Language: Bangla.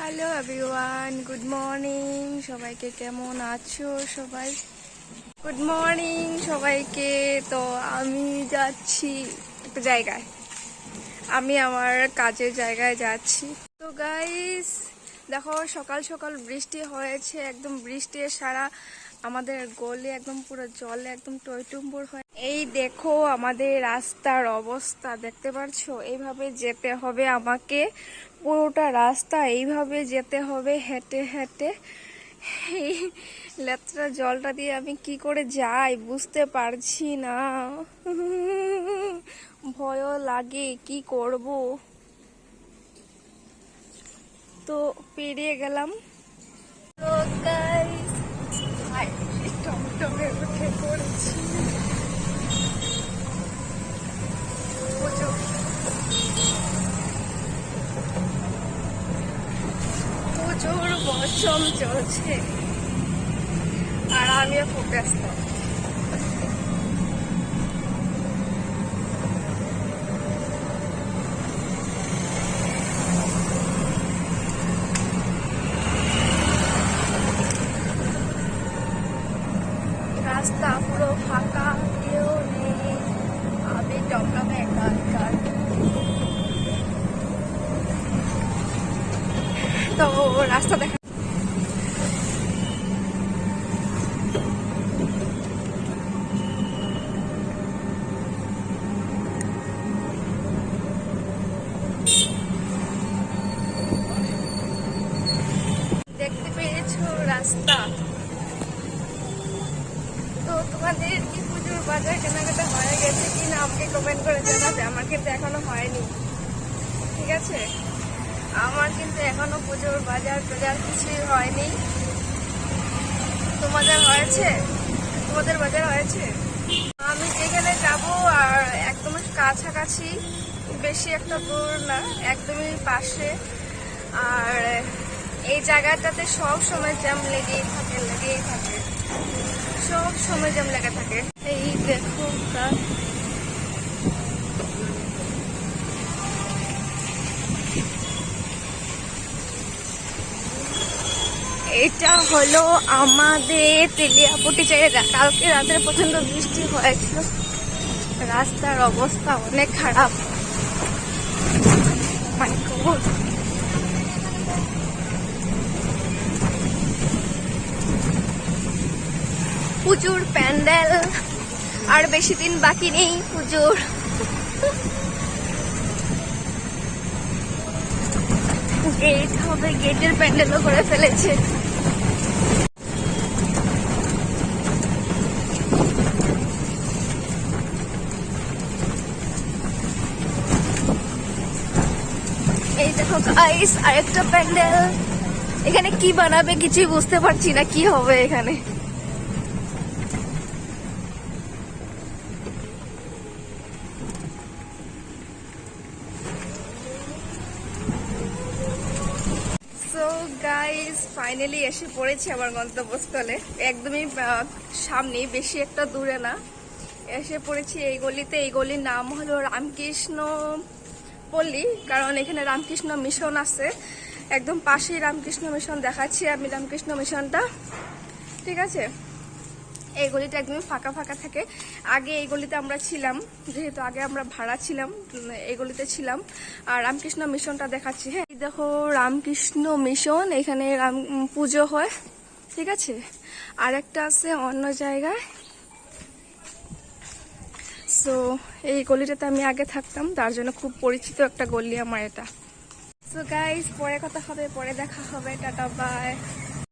হ্যালো এভরিওয়ান গুড মর্নিং সবাইকে কেমন আছো সবাই? গুড মর্নিং সবাইকে। তো আমি যাচ্ছি একটা জায়গায়। আমি আমার কাজের জায়গায় যাচ্ছি। তো গাইস দেখো, সকাল সকাল বৃষ্টি হয়েছে। একদম বৃষ্টি সারা আমাদের গলে একদম পুরো জলে একদম টইটুম্বুর হয়ে এই দেখো আমাদের রাস্তার অবস্থা, দেখতে পারছ? এইভাবে যেতে হবে আমাকে। পুরোটা রাস্তা এইভাবে যেতে হবে, হেঁটে হেঁটে। এই লেত্রা জলটা দিয়ে আমি কি করে যাই বুঝতে পারছি না। ভয়ও লাগে, কি করব? তো পেরিয়ে গেলাম। প্রচুর বর্ষম চলছে। আর আমিও খুব ব্যস্ত। রাস্তা পুরো ফাঁকা, কেউ নেই। আমি টমটমে একা তো রাস্তা দেখা রাস্তা। তো তোমাদের কি পুজোর বাজার কেনাকাটা হয়ে গেছে কি না আমাকে কমেন্ট করে জানাবে। আমার কিন্তু এখনও হয়নি। ঠিক আছে? আমার কিন্তু এখনও পুজোর বাজার টাজার কিছুই হয়নি। তোমাদের হয়েছে? তোমাদের বাজার হয়েছে? আমি যেখানে যাব আর একদম কাছাকাছি, বেশি একটা দূর না, একদমই পাশে। আর এই জায়গাটাতে সব সময় জ্যাম লেগেই থাকে লেগেই থাকে। সব সময় জ্যাম লেগে থাকে। এই দেখো গাছ এটা হলো আমাদের তেলিয়াপটি জায়গা কালকে রাতের প্রচণ্ড বৃষ্টি হয়েছিল। রাস্তার অবস্থা অনেক খারাপ। My পুজোর প্যান্ডেল। আর বেশি দিন বাকি নেই পুজোর। গেট হবে, গেটের প্যান্ডেলও করে ফেলেছে। এই দেখো গাইস আরেকটা প্যান্ডেল। এখানে কি বানাবে কিছুই বুঝতে পারছি না, কি হবে এখানে। সো গাইস ফাইনালি এসে পড়েছি আমার গন্তব্যস্থলে। একদমই সামনে বেশি একটা দূরে না। এসে পড়েছি এই গলিতে। এই গলির নাম হলো রামকৃষ্ণ পল্লী কারণ এখানে রামকৃষ্ণ মিশন আছে। একদম পাশেই রামকৃষ্ণ মিশন দেখাচ্ছি আমি রামকৃষ্ণ মিশনটা। ঠিক আছে? এই গলিটা একদমই ফাঁকা ফাঁকা থাকে। আগে এই গলিতে আমরা ছিলাম, যেহেতু আগে আমরা ভাড়া ছিলাম এই গলিতে ছিলাম। আর রামকৃষ্ণ মিশনটা দেখাচ্ছি হ্যাঁ? দেখো রামকৃষ্ণ মিশন, এখানে রাম পুজো হয়। ঠিক আছে? আর একটা আছে অন্য জায়গায়। সো এই গলিটাতে আমি আগে থাকতাম, তার জন্য খুব পরিচিত একটা গলি আমার এটা। সো গাইজ পরে কথা হবে, পরে দেখা হবে, টাটা বাই